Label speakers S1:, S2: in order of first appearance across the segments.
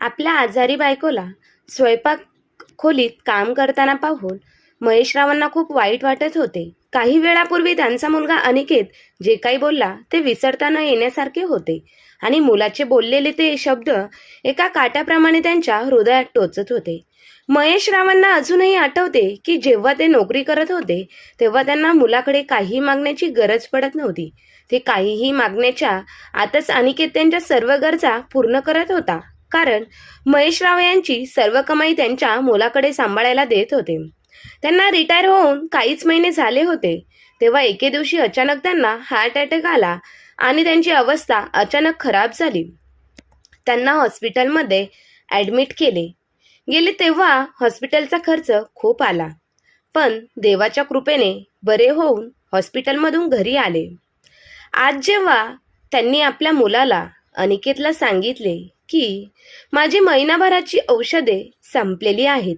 S1: आपल्या आजारी बायकोला स्वयंपाक खोलीत काम करताना पाहून महेशरावांना खूप वाईट वाटत होते. काही वेळापूर्वी त्यांचा मुलगा अनिकेत जे काही बोलला ते विसरता न येण्यासारखे होते आणि मुलाचे बोललेले ते शब्द एका काट्याप्रमाणे त्यांच्या हृदयात टोचत होते. महेशरावांना अजूनही आठवते की जेव्हा ते नोकरी करत होते तेव्हा त्यांना मुलाकडे काही मागण्याची गरज पडत नव्हती. ते काहीही मागण्याच्या आताच अनिकेत त्यांच्या सर्व गरजा पूर्ण करत होता. कारण महेशराव यांची सर्व कमाई त्यांच्या मुलाकडे सांभाळायला देत होते. त्यांना रिटायर होऊन काहीच महिने झाले होते. तेव्हा एके दिवशी अचानक त्यांना हार्ट अटॅक आला आणि त्यांची अवस्था अचानक खराब झाली. त्यांना हॉस्पिटलमध्ये ॲडमिट केले. गेले तेव्हा हॉस्पिटलचा खर्च खूप आला. पण देवाच्या कृपेने बरे होऊन हॉस्पिटलमधून घरी आले. आज जेव्हा त्यांनी आपल्या मुलाला अनिकेतला सांगितले की माझी महिनाभराची औषधे संपलेली आहेत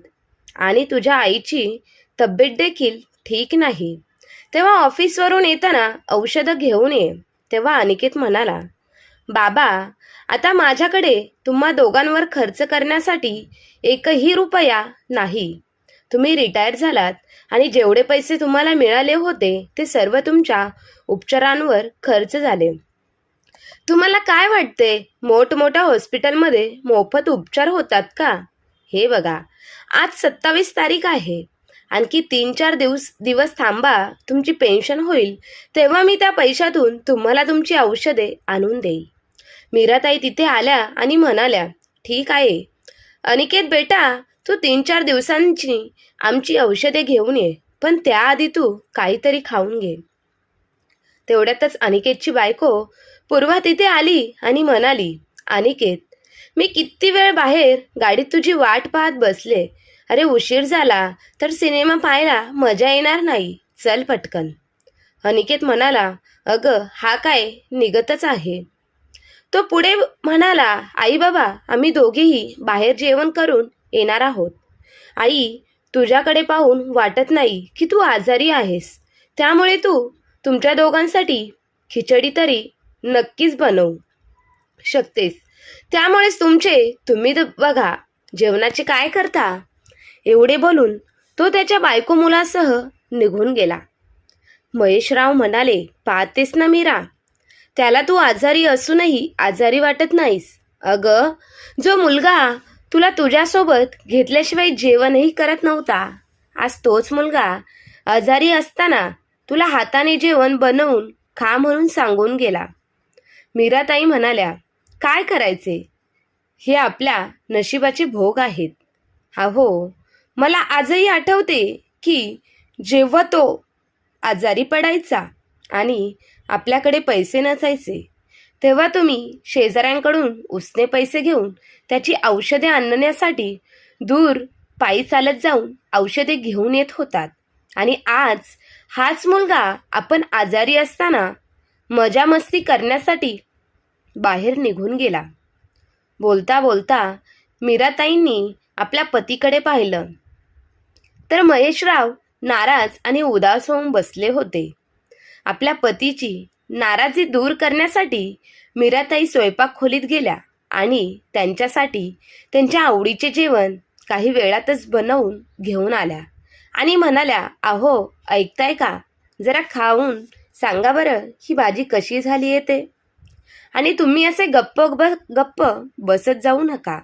S1: आणि तुझ्या आईची तब्येत देखील ठीक नाही. तेव्हा ऑफिसवरून येताना औषधं घेऊन ये तेव्हा अनिकेत म्हणाला बाबा आता माझ्याकडे तुम्हा दोघांवर खर्च करण्यासाठी एकही रुपया नाही. तुम्ही रिटायर झालात आणि जेवढे पैसे तुम्हाला मिळाले होते ते सर्व तुमच्या उपचारांवर खर्च झाले. तुम्हाला काय वाटते मोठमोठ्या हॉस्पिटलमध्ये मोफत उपचार होतात का? हे बघा आज सत्तावीस तारीख आहे. आणखी तीन चार दिवस दिवस थांबा तुमची पेन्शन होईल. तेव्हा मी त्या पैशातून तुम्हाला तुमची औषधे आणून देईल. मीराताई तिथे आल्या आणि म्हणाल्या ठीक आहे. अनिकेत बेटा तू तीन चार दिवसांची आमची औषधे घेऊन ये पण त्याआधी तू काहीतरी खाऊन घे. तेवढ्यातच अनिकेतची बायको पूर्वा तिथे आली आणि म्हणाली अनिकेत मी किती वेळ बाहेर गाडीत तुझी वाट पाहत बसले. अरे उशीर झाला तर सिनेमा पाहायला मजा येणार नाही. चल पटकन. अनिकेत म्हणाला अगं हा काय निघतच आहे. तो पुढे म्हणाला आई बाबा आम्ही दोघेही बाहेर जेवण करून येणार आहोत. आई तुझ्याकडे पाहून वाटत नाही की तू आजारी आहेस. त्यामुळे तू तुमच्या दोघांसाठी खिचडी तरी नक्कीच बनवू शकतेस. त्यामुळेच तुमचे तुम्ही तर बघा जेवणाचे काय करता? एवढे बोलून तो त्याच्या बायको मुलासह निघून गेला. महेशराव म्हणाले पाहतेस ना मीरा त्याला तू आजारी असूनही आजारी वाटत नाहीस. अगं जो मुलगा तुला तुझ्यासोबत घेतल्याशिवाय जेवणही करत नव्हता आज तोच मुलगा आजारी असताना तुला हाताने जेवण बनवून खा म्हणून सांगून गेला. मीराताई म्हणाल्या काय करायचे? हे आपल्या नशिबाचे भोग आहेत. अहो मला आजही आठवते की जेव्हा तो आजारी पडायचा आणि आपल्याकडे पैसे नसायचे तेव्हा तुम्ही शेजाऱ्यांकडून उसने पैसे घेऊन त्याची औषधे आणण्यासाठी दूर पायी चालत जाऊन औषधे घेऊन येत होतात. आणि आज हाच मुलगा आपण आजारी असताना मजामस्ती करण्यासाठी बाहेर निघून गेला. बोलता बोलता मीराताईंनी आपल्या पतीकडे पाहिलं. तर महेशराव नाराज आणि उदास होऊन बसले होते. आपल्या पतीची नाराजी दूर करण्यासाठी मीराताई स्वयंपाक खोलीत गेल्या आणि त्यांच्यासाठी त्यांच्या आवडीचे जेवण काही वेळातच बनवून घेऊन आल्या आणि म्हणाल्या अहो ऐकताय का? जरा खाऊन सांगा बरं ही भाजी कशी झाली आहे ते? आणि तुम्ही असे गप्प ब गप्प बसत जाऊ नका.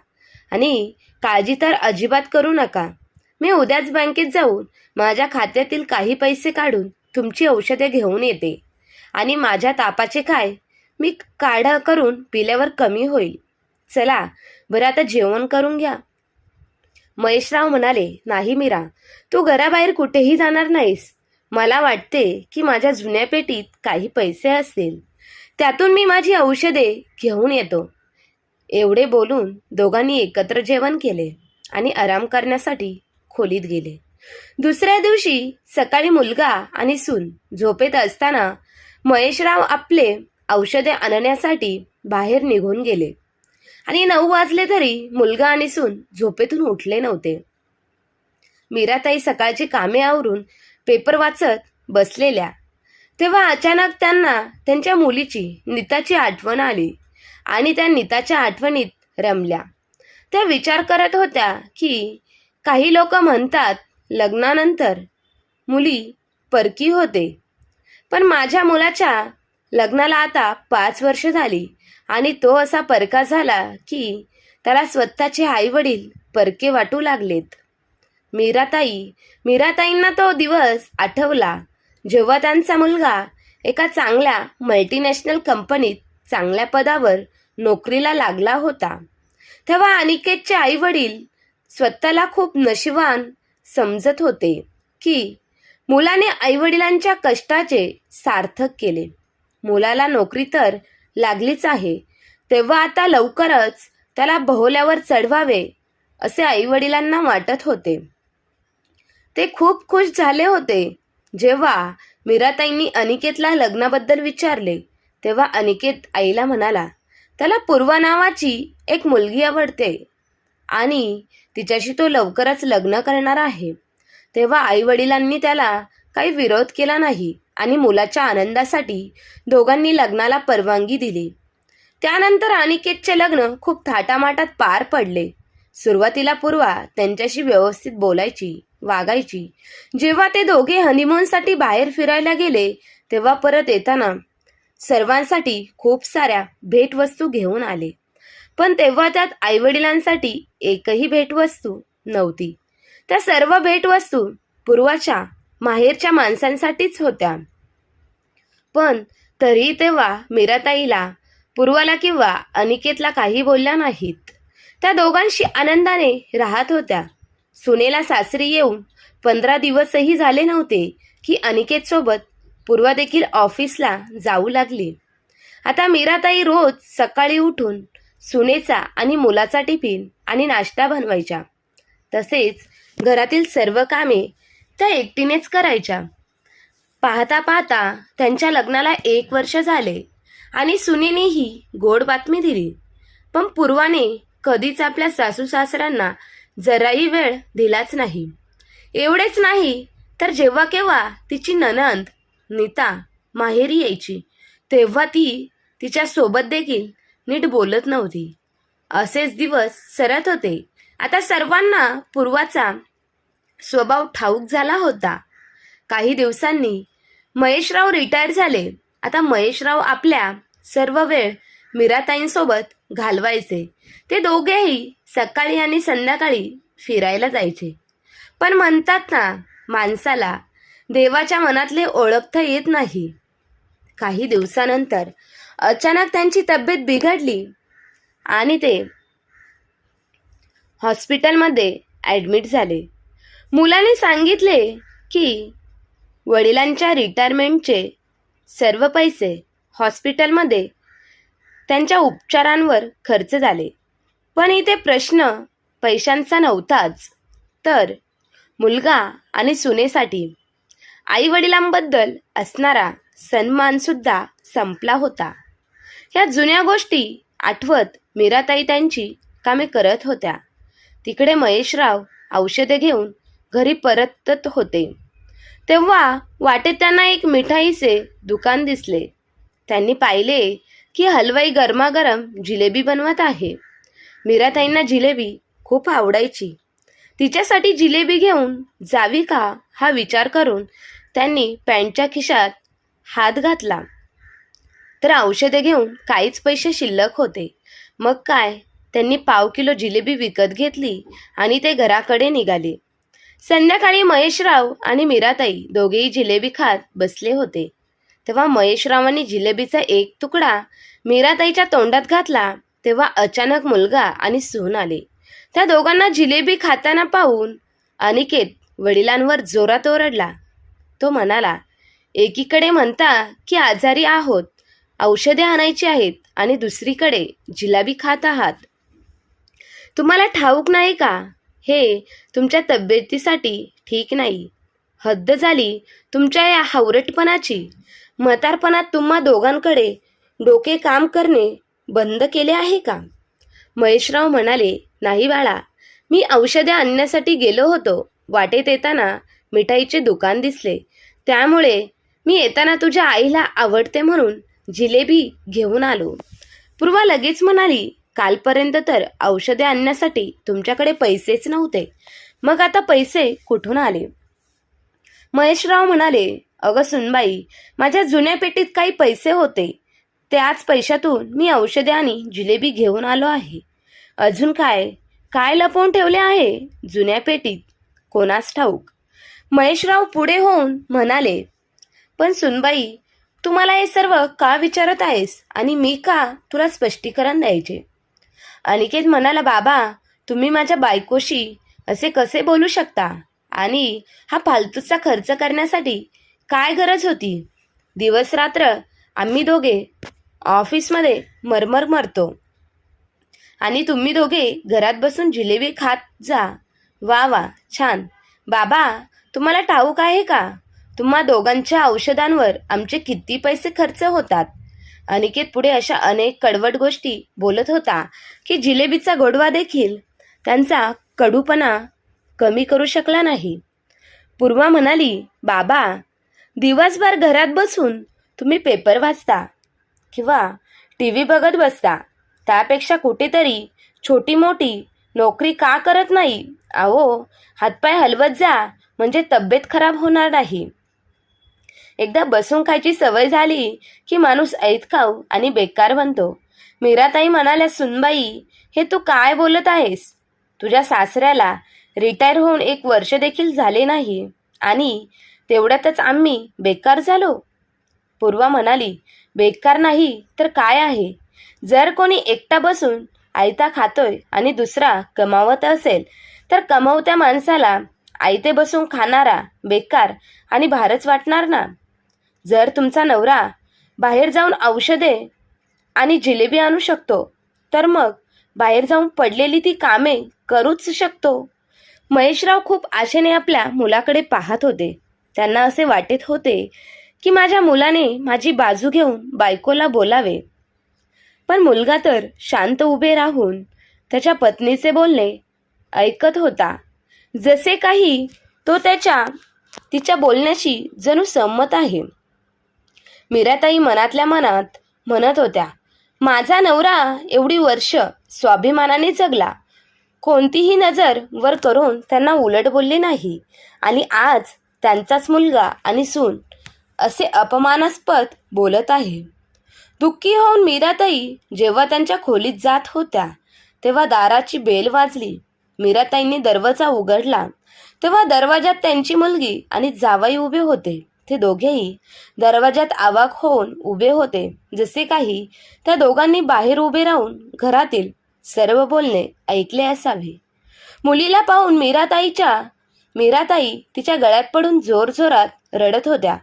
S1: आणि काळजी तर अजिबात करू नका. मी उद्याच बँकेत जाऊन माझ्या खात्यातील काही पैसे काढून तुमची औषधे घेऊन येते. आणि माझ्या तापाचे काय? मी काढा करून पिल्यावर कमी होईल. चला बरं आता जेवण करून घ्या. महेशराव म्हणाले नाही मीरा तू घराबाहेर कुठेही जाणार नाहीस. मला वाटते की माझ्या जुन्या पेटीत काही पैसे असतील. त्यातून मी माझी औषधे घेऊन येतो. एवढे बोलून दोघांनी एकत्र जेवण केले आणि आराम करण्यासाठी खोलीत गेले. दुसऱ्या दिवशी सकाळी मुलगा आणि सून झोपेत असताना महेशराव आपले औषधे आणण्यासाठी बाहेर निघून गेले. आणि नऊ वाजले तरी मुलगा आणि सून झोपेतून उठले नव्हते. मीराताई सकाळची कामे आवरून पेपर वाचत बसलेल्या. तेव्हा अचानक त्यांना त्यांच्या मुलीची नीताची आठवण आली आणि त्या नीताच्या आठवणीत रमल्या. त्या विचार करत होत्या की काही लोक म्हणतात लग्नानंतर मुली परकी होते. पण माझ्या मुलाच्या लग्नाला आता पाच वर्ष झाली आणि तो असा परका झाला की त्याला स्वतःचे आईवडील परके वाटू लागलेत. मीराताई. मीराताईंना तो दिवस आठवला. जेव्हा त्यांचा मुलगा एका चांगल्या मल्टीनॅशनल कंपनीत चांगल्या पदावर नोकरीला लागला होता तेव्हा अनिकेतचे आई वडील स्वतःला खूप नशिवान समजत होते की मुलाने आईवडिलांच्या कष्टाचे सार्थक केले. मुलाला नोकरी तर लागलीच आहे तेव्हा आता लवकरच त्याला भोवल्यावर चढवावे असे आईवडिलांना वाटत होते. ते खूप खुश झाले होते. जेव्हा मीराताईंनी अनिकेतला लग्नाबद्दल विचारले तेव्हा अनिकेत आईला म्हणाला त्याला पूर्वा नावाची एक मुलगी आवडते आणि तिच्याशी तो लवकरच लग्न करणार आहे. तेव्हा आई वडिलांनी त्याला काही विरोध केला नाही आणि मुलाच्या आनंदासाठी दोघांनी लग्नाला परवानगी दिली. त्यानंतर अनिकेतचे लग्न खूप थाटामाटात पार पडले. सुरुवातीला पूर्वा त्यांच्याशी व्यवस्थित बोलायची वागायची. जेव्हा ते दोघे हनीमूनसाठी बाहेर फिरायला गेले तेव्हा परत येताना सर्वांसाठी खूप साऱ्या भेटवस्तू घेऊन आले. पण तेव्हा त्यात आईवडिलांसाठी एकही भेटवस्तू नव्हती. त्या सर्व भेटवस्तू पूर्वाच्या माहेरच्या माणसांसाठीच होत्या. पण तरीही तेव्हा मीराताईला पूर्वाला किंवा अनिकेतला काही बोलल्या नाहीत. त्या दोघांशी आनंदाने राहत होत्या. सुनेला सासरी येऊन पंधरा दिवसही झाले नव्हते की अनिकेतसोबत पूर्वा देखील ऑफिसला जाऊ लागली. आता मीराताई रोज सकाळी उठून सुनेचा आणि मुलाचा टिफिन आणि नाश्ता बनवायच्या. तसेच घरातील सर्व कामे त्या एकटीनेच करायच्या. पाहता पाहता त्यांच्या लग्नाला एक वर्ष झाले आणि सुनेनेही गोड बातमी दिली. पण पूर्वाने कधीच आपल्या सासू सासऱ्यांना जराही वेळ दिलाच नाही. एवढेच नाही तर जेव्हा केव्हा तिची ननंद नीता माहेरी यायची तेव्हा ती तिच्या सोबत देखील नीट बोलत नव्हती. असेच दिवस सरत होते. आता सर्वांना पूर्वाचा स्वभाव ठाऊक झाला होता. काही दिवसांनी महेशराव रिटायर झाले. आता महेशराव आपल्या सर्व वेळ मीराताईंसोबत घालवायचे. ते दोघेही सकाळी आणि संध्याकाळी फिरायला जायचे. पण म्हणतात ना माणसाला देवाच्या मनातले ओळखता येत नाही. काही दिवसानंतर अचानक त्यांची तब्येत बिघडली आणि ते हॉस्पिटलमध्ये ॲडमिट झाले. मुलाने सांगितले की वडिलांच्या रिटायरमेंटचे सर्व पैसे हॉस्पिटलमध्ये त्यांच्या उपचारांवर खर्च झाले. पण इथे प्रश्न पैशांचा नव्हताच. तर मुलगा आणि सुनेसाठी आई वडिलांबद्दल असणारा सन्मानसुद्धा संपला होता. ह्या जुन्या गोष्टी आठवत मीराताई त्यांची कामे करत होत्या. तिकडे महेशराव औषधे घेऊन घरी परतत होते. तेव्हा वाटेत त्यांना एक मिठाईचे दुकान दिसले. त्यांनी पाहिले की हलवाई गरमागरम जिलेबी बनवत आहे. मीराताईंना जिलेबी खूप आवडायची. तिच्यासाठी जिलेबी घेऊन जावी का हा विचार करून त्यांनी पॅन्टच्या खिशात हात घातला. तर औषधे घेऊन काहीच पैसे शिल्लक होते. मग काय? त्यांनी पाव किलो जिलेबी विकत घेतली आणि ते घराकडे निघाले. संध्याकाळी महेशराव आणि मीराताई दोघेही जिलेबी खात बसले होते. तेव्हा महेशरावांनी जिलेबीचा एक तुकडा मीराताईच्या तोंडात घातला तेव्हा अचानक मुलगा आणि सून आले. त्या दोघांना जिलेबी खाताना पाहून अनिकेत वडिलांवर जोरात ओरडला. तो म्हणाला एकीकडे म्हणता की आजारी आहोत औषधे आणायची आहेत आणि दुसरीकडे जिलेबी खात आहात. तुम्हाला ठाऊक नाही का? हे तुमच्या तब्येतीसाठी ठीक नाही. हद्द झाली तुमच्या या हावरटपणाची. म्हातारपणात तुम्हा दोघांकडे डोके काम करणे बंद केले आहे का? महेशराव म्हणाले नाही बाळा मी औषधे आणण्यासाठी गेलो होतो. वाटेत येताना मिठाईचे दुकान दिसले. त्यामुळे मी येताना तुझ्या आईला आवडते म्हणून जिलेबी घेऊन आलो. पूर्वा लगेच म्हणाली कालपर्यंत तर औषधे आणण्यासाठी तुमच्याकडे पैसेच नव्हते. मग आता पैसे कुठून आले? महेशराव म्हणाले अगं सुनबाई माझ्या जुन्या पेटीत काही पैसे होते. त्याच पैशातून मी औषधे आणि जिलेबी घेऊन आलो आहे. अजून काय? काय लपवून ठेवले आहे? जुन्या पेटीत कोणास ठाऊक? महेशराव पुढे होऊन म्हणाले पण सुनबाई तू मला हे सर्व का विचारत आहेस? आणि मी का तुला स्पष्टीकरण द्यायचे? अनिकेत म्हणाला बाबा तुम्ही माझ्या बायकोशी असे कसे बोलू शकता? आणि हा फालतूचा खर्च करण्यासाठी काय गरज होती? दिवस रात्र आम्ही दोघे ऑफिसमध्ये मरमर मरतो. आणि तुम्ही दोघे घरात बसून जिलेबी खात जा. वा वा छान. बाबा तुम्हाला ठाऊक आहे का? तुम्हा दोघांच्या औषधांवर आमचे किती पैसे खर्च होतात? अनिकेत पुढे अशा अनेक कडवट गोष्टी बोलत होता की जिलेबीचा गोडवा देखील त्यांचा कडूपणा कमी करू शकला नाही. पूर्वा म्हणाली बाबा दिवसभर घरात बसून तुम्ही पेपर वाचता. किंवा टी व्ही बघत बसता त्यापेक्षा कुठेतरी छोटी मोठी नोकरी का करत नाही? अहो हातपाय हलवत जा म्हणजे तब्येत खराब होणार नाही. एकदा बसून खायची सवय झाली की माणूस ऐतखाऊ आणि बेकार बनतो मीराताई म्हणाल्या सुनबाई हे तू काय बोलत आहेस? तुझ्या सासऱ्याला रिटायर होऊन एक वर्ष देखील झाले नाही आणि तेवढ्यातच आम्ही बेकार झालो. पूर्वा म्हणाली बेकार नाही तर काय आहे? जर कोणी एकटा बसून आयता खातोय आणि दुसरा कमावत असेल तर कमवत्या माणसाला आयते बसून खाणारा बेकार आणि भारच वाटणार ना? जर तुमचा नवरा बाहेर जाऊन औषधे आणि जिलेबी आणू शकतो तर मग बाहेर जाऊन पडलेली ती कामे करूच शकतो. महेशराव खूप आशेने आपल्या मुलाकडे पाहत होते. त्यांना असे वाटत होते की माझ्या मुलाने माझी बाजू घेऊन बायकोला बोलावे. पण मुलगा तर शांत उभे राहून त्याच्या पत्नीचे बोलणे ऐकत होता. जसे काही तो त्याच्या तिच्या बोलण्याशी जणू संमत आहे. मीराताई मनातल्या मनात म्हणत होत्या माझा नवरा एवढी वर्ष स्वाभिमानाने जगला. कोणतीही नजर वर करून त्यांना उलट बोलले नाही आणि आज त्यांचाच मुलगा आणि सून असे अपमानास्पद बोलत आहे. दुःखी होऊन मीराताई जेव्हा त्यांच्या खोलीत जात होत्या तेव्हा दाराची बेल वाजली. मीराताईंनी दरवाजा उघडला. तेव्हा दरवाजात त्यांची मुलगी आणि जावाई उभे होते. ते दोघेही दरवाजात आवाक होऊन उभे होते. जसे काही त्या दोघांनी बाहेर उभे राहून घरातील सर्व बोलणे ऐकले असावे. मुलीला पाहून मीराताईच्या मीराताई तिच्या गळ्यात पडून जोरजोरात रडत होत्या.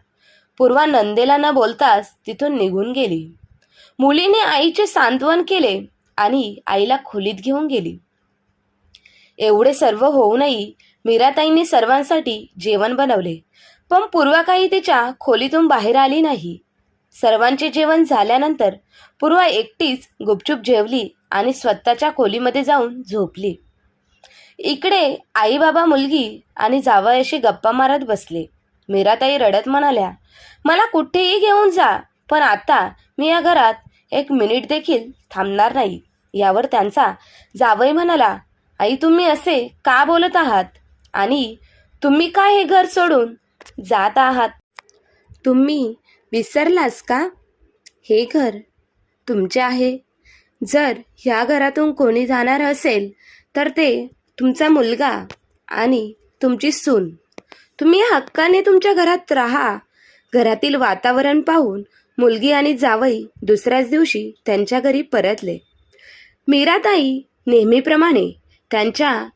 S1: पूर्वा नंदेला न बोलताच तिथून निघून गेली. मुलीने आईचे सांत्वन केले आणि आईला खोलीत घेऊन गेली. एवढे सर्व होऊनही मीराताईंनी सर्वांसाठी जेवण बनवले. पण पूर्वा काही तिच्या खोलीतून बाहेर आली नाही. सर्वांचे जेवण झाल्यानंतर पूर्वा एकटीच गुपचूप जेवली आणि स्वतःच्या खोलीमध्ये जाऊन झोपली. इकडे आई बाबा मुलगी आणि जावयाशी गप्पा मारत बसले. मीराताई रडत म्हणाल्या मला कुठेही घेऊन जा पण आता मी या घरात एक मिनिट देखील थांबणार नाही. यावर त्यांचा जावई म्हणाला आई तुम्ही असे का बोलत आहात? आणि तुम्ही काय हे घर सोडून जात आहात? तुम्ही विसरलास का? हे घर तुमचे आहे. जर ह्या घरातून कोणी जाणार असेल तर ते तुमचा मुलगा आणि तुमची सून. तुम्ही हक्काने तुमच्या घरात राहा. घरातील वातावरण पाहून मुलगी आणि जावई दुसऱ्याच दिवशी त्यांच्या घरी परतले. मीराताई नेहमीप्रमाणे त्यांच्या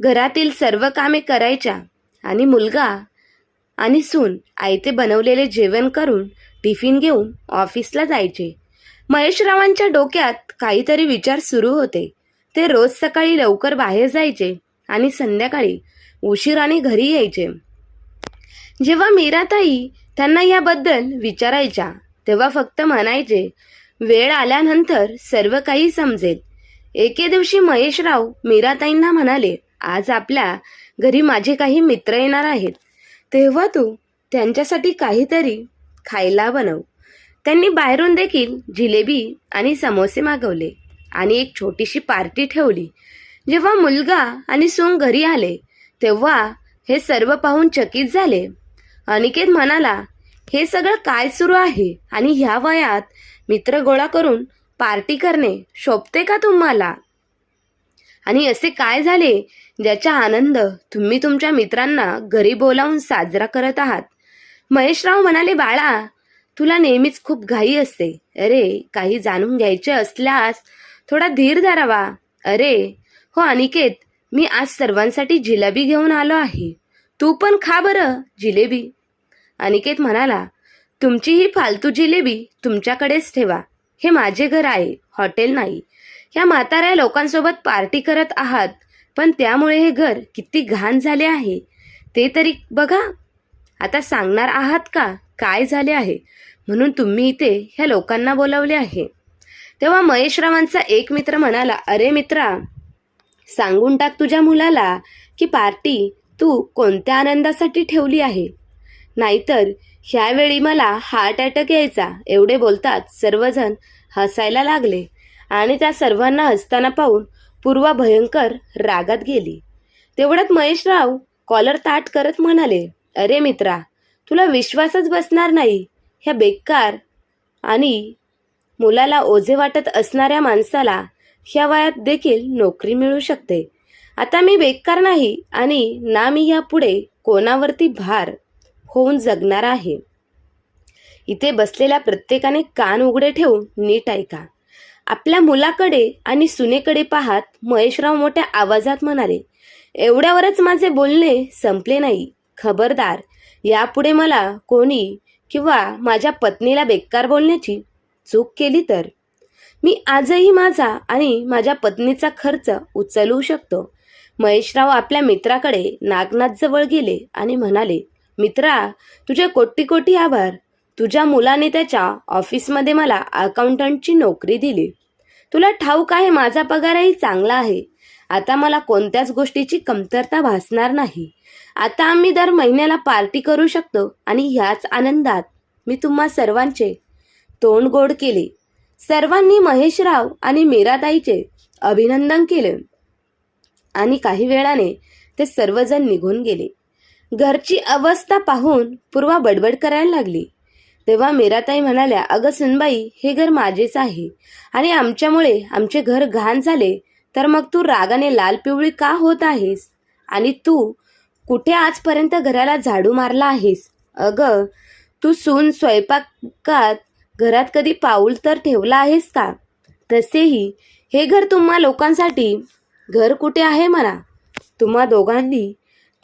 S1: घरातील सर्व कामे करायच्या आणि मुलगा आणि सून आयते बनवलेले जेवण करून टिफिन घेऊन ऑफिसला जायचे. महेशरावांच्या डोक्यात काहीतरी विचार सुरू होते. ते रोज सकाळी लवकर बाहेर जायचे आणि संध्याकाळी उशिराने घरी यायचे. जेव्हा मीराताई त्यांना याबद्दल विचारायच्या तेव्हा फक्त म्हणायचे वेळ आल्यानंतर सर्व काही समजेल. एके दिवशी महेशराव मीराताईंना म्हणाले आज आपल्या घरी माझे काही मित्र येणार आहेत. तेव्हा तू त्यांच्यासाठी काहीतरी खायला बनव. त्यांनी बाहेरून देखील जिलेबी आणि समोसे मागवले आणि एक छोटीशी पार्टी ठेवली. जेव्हा मुलगा आणि सून घरी आले तेव्हा हे सर्व पाहून चकित झाले. अनिकेत म्हणाला हे सगळं काय सुरू आहे? आणि ह्या वयात मित्र गोळा करून पार्टी करणे शोभते का तुम्हाला? आणि असे काय झाले ज्याचा आनंद तुम्ही तुमच्या मित्रांना घरी बोलावून साजरा करत आहात? महेशराव म्हणाले बाळा तुला नेहमीच खूप घाई असते. अरे काही जाणून घ्यायचे असल्यास थोडा धीर धरावा. अरे हो अनिकेत मी आज सर्वांसाठी जिलेबी घेऊन आलो आहे. तू पण खा बरं जिलेबी. अनिकेत म्हणाला तुमची ही फालतू जिलेबी तुमच्याकडेच ठेवा. हे माझे घर आहे हॉटेल नाही. ह्या म्हाताऱ्या लोकांसोबत पार्टी करत आहात पण त्यामुळे हे घर किती घाण झाले आहे. ते तरी बघा. आता सांगणार आहात का? काय झाले आहे? म्हणून तुम्ही इथे ह्या लोकांना बोलावले आहे. तेव्हा महेशरावांचा एक मित्र म्हणाला अरे मित्रा सांगून टाक तुझ्या मुलाला की पार्टी तू कोणत्या आनंदासाठी ठेवली आहे? नाहीतर ह्यावेळी मला हार्ट अटॅक यायचा एवढे बोलतात सर्वजण हसायला लागले आणि त्या सर्वांना हसताना पाहून पूर्वा भयंकर रागात गेली. तेवढ्यात महेशराव कॉलर ताट करत म्हणाले अरे मित्रा तुला विश्वासच बसणार नाही. ह्या बेकार आणि मुलाला ओझे वाटत असणाऱ्या माणसाला ह्या वयात देखील नोकरी मिळू शकते. आता मी बेकार नाही आणि ना मी यापुढे कोणावरती भार होऊन जगणार आहे. इथे बसलेल्या प्रत्येकाने कान उघडे ठेवून नीट ऐका. आपल्या मुलाकडे आणि सुनेकडे पाहत महेशराव मोठ्या आवाजात म्हणाले एवढ्यावरच माझे बोलणे संपले नाही. खबरदार यापुढे मला कोणी किंवा माझ्या पत्नीला बेकार बोलण्याची चूक केली तर? मी आजही माझा आणि माझ्या पत्नीचा खर्च उचलवू शकतो. महेशराव आपल्या मित्राकडे नागनाथजवळ गेले आणि म्हणाले मित्रा तुझे कोटी कोटी आभार. तुझ्या मुलाने त्याच्या ऑफिसमध्ये मला अकाउंटंटची नोकरी दिली. तुला ठाऊक आहे माझा पगारही चांगला आहे. आता मला कोणत्याच गोष्टीची कमतरता भासणार नाही. आता आम्ही दर महिन्याला पार्टी करू शकतो आणि ह्याच आनंदात मी तुम्हा सर्वांचे तोंड गोड केले. सर्वांनी महेशराव आणि मीराताईचे अभिनंदन केले. आणि काही वेळाने ते सर्वजण निघून गेले. घरची अवस्था पाहून पूर्वा बडबड करायला लागली. तेव्हा मीराताई म्हणाल्या अगं सुनबाई हे घर माझेच आहे आणि आमच्यामुळे आमचे घर घाण झाले तर मग तू रागाने लाल पिवळी का होत आहेस? आणि तू कुठे आजपर्यंत घराला झाडू मारला आहेस? अगं तू सून स्वयंपाकात घरात कधी पाऊल तर ठेवला आहेस का? तसेही हे घर तुम्हा लोकांसाठी घर कुठे आहे म्हणा? तुम्हा दोघांनी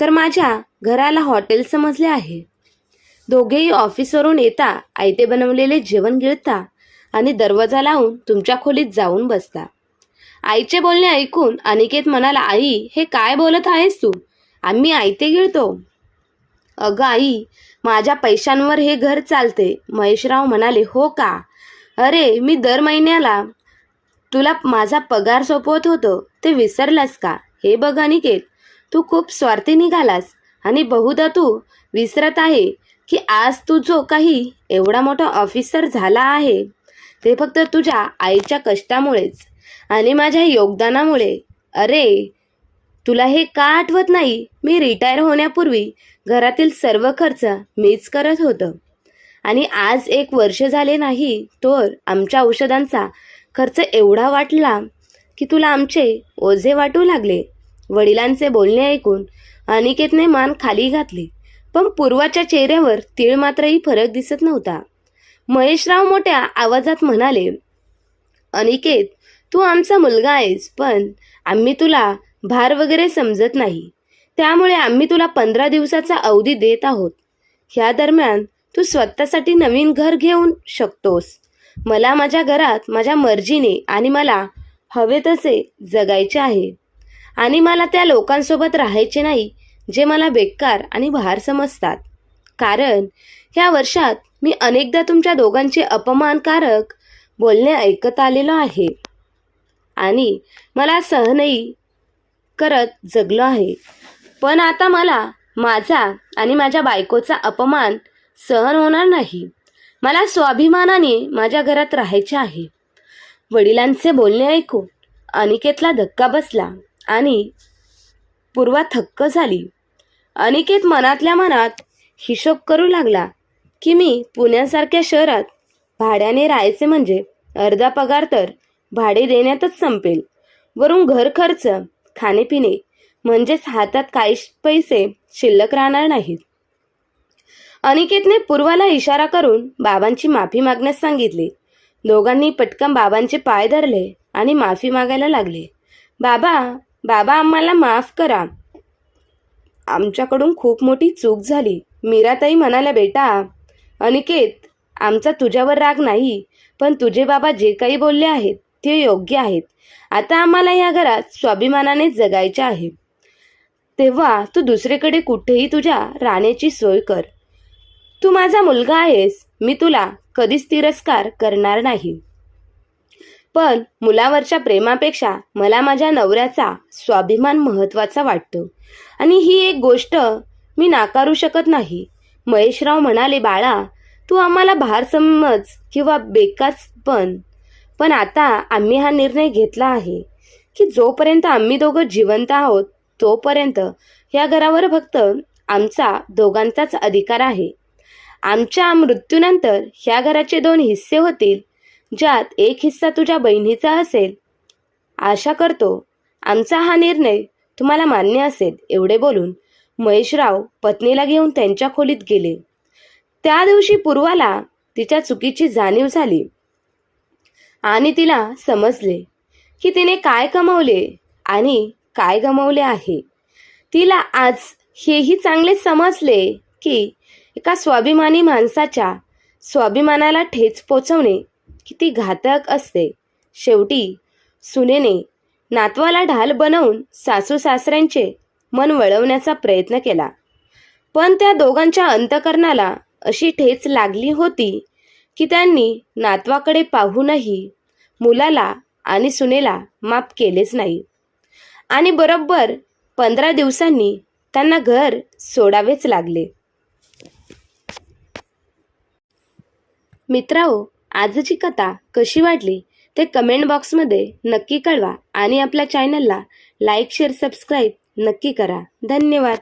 S1: तर माझ्या घराला हॉटेल समजले आहे. दोघेही ऑफिसवरून येता आयते बनवलेले जेवण गिळता आणि दरवाजा लावून तुमच्या खोलीत जाऊन बसता. आईचे बोलणे ऐकून अनिकेत म्हणाला आई हे काय बोलत आहेस तू? आम्ही आयते गिळतो. अगं आई माझ्या पैशांवर हे घर चालते. महेशराव म्हणाले हो का? अरे मी दर महिन्याला तुला माझा पगार सोपवत होतो. ते विसरलास का? हे बघ अनिकेत. तू खूप स्वार्थी निघालास. आणि बहुधा तू विसरत आहे की आज तू जो काही एवढा मोठा ऑफिसर झाला आहे ते फक्त तुझ्या आईच्या कष्टामुळेच आणि माझ्या योगदानामुळे. अरे तुला हे का आठवत नाही? मी रिटायर होण्यापूर्वी घरातील सर्व खर्च मीच करत होतं. आणि आज एक वर्ष झाले नाही तर आमच्या औषधांचा खर्च एवढा वाटला की तुला आमचे ओझे वाटू लागले. वडिलांचे बोलणे ऐकून अनिकेतने मान खाली घातली. पण पूर्वाच्या चेहऱ्यावर तीळ मात्रही फरक दिसत नव्हता. महेशराव मोठ्या आवाजात म्हणाले अनिकेत तू आमचा मुलगा आहेस पण आम्ही तुला भार वगैरे समजत नाही. त्यामुळे आम्ही तुला पंधरा दिवसाचा अवधी देत आहोत. ह्या दरम्यान तू स्वतःसाठी नवीन घर घेऊन शकतोस. मला माझ्या घरात माझ्या मर्जीने आणि मला हवे तसे जगायचे आहे. आणि मला त्या लोकांसोबत राहायचे नाही जे मला बेकार आणि भार समजतात. कारण ह्या वर्षात मी अनेकदा तुमच्या दोघांचे अपमानकारक बोलणे ऐकत आलेलो आहे. आणि मला सहनही करत जगलो आहे. पण आता मला माझा आणि माझ्या बायकोचा अपमान सहन होणार नाही. मला स्वाभिमानाने माझ्या घरात राहायचे आहे. वडिलांचे बोलणे ऐकून अनिकेतला धक्का बसला आणि पूर्वा थक्क झाली. अनिकेत मनातल्या मनात हिशोब करू लागला की मी पुण्यासारख्या शहरात भाड्याने राहायचे म्हणजे अर्धा पगार तर भाडे देण्यातच संपेल. वरून घर खर्च खाणेपिणे म्हणजेच हातात काही पैसे शिल्लक राहणार नाहीत. अनिकेतने पूर्वाला इशारा करून बाबांची माफी मागण्यास सांगितली. दोघांनी पटकन बाबांचे पाय धरले आणि माफी मागायला लागले. बाबा बाबा आम्हाला माफ करा. आमच्याकडून खूप मोठी चूक झाली. मीराताई म्हणाल्या बेटा अनिकेत आमचा तुझ्यावर राग नाही पण तुझे बाबा जे काही बोलले आहेत ते योग्य आहेत. आता आम्हाला या घरात स्वाभिमानाने जगायचे आहे. तेव्हा तू दुसरीकडे कुठेही तुझ्या राहण्याची सोय कर. तू माझा मुलगा आहेस. मी तुला कधीच तिरस्कार करणार नाही. पण मुलावरच्या प्रेमापेक्षा मला माझ्या नवऱ्याचा स्वाभिमान महत्त्वाचा वाटतो. आणि ही एक गोष्ट मी नाकारू शकत नाही. महेशराव म्हणाले बाळा तू आम्हाला भार समज किंवा बेकाच पण. पण आता आम्ही हा निर्णय घेतला आहे की जोपर्यंत आम्ही दोघं जिवंत आहोत तोपर्यंत या घरावर फक्त आमचा दोघांचाच अधिकार आहे. आमच्या मृत्यूनंतर ह्या घराचे दोन हिस्से होतील ज्यात एक हिस्सा तुझ्या बहिणीचा असेल. आशा करतो आमचा हा निर्णय तुम्हाला मान्य असेल एवढे बोलून महेशराव पत्नीला घेऊन त्यांच्या खोलीत गेले. त्या दिवशी पूर्वाला तिच्या चुकीची जाणीव झाली. आणि तिला समजले की तिने काय कमवले आणि काय गमावले आहे. तिला आज हेही चांगले समजले की एका स्वाभिमानी माणसाच्या स्वाभिमानाला ठेच पोचवणे किती घातक असते. शेवटी सुनेने नातवाला ढाल बनवून सासू सासऱ्यांचे मन वळवण्याचा प्रयत्न केला. पण त्या दोघांच्या अंतकरणाला अशी ठेच लागली होती की त्यांनी नातवाकडे पाहूनही मुलाला आणि सुनेला माफ केलेच नाही. आणि बरोबर पंधरा दिवसांनी त्यांना घर सोडावेच लागले. मित्राओ आजची कथा कशी वाटली ते कमेंट बॉक्समध्ये नक्की कळवा आणि आपल्या चॅनलला लाईक शेअर सबस्क्राईब नक्की करा. धन्यवाद.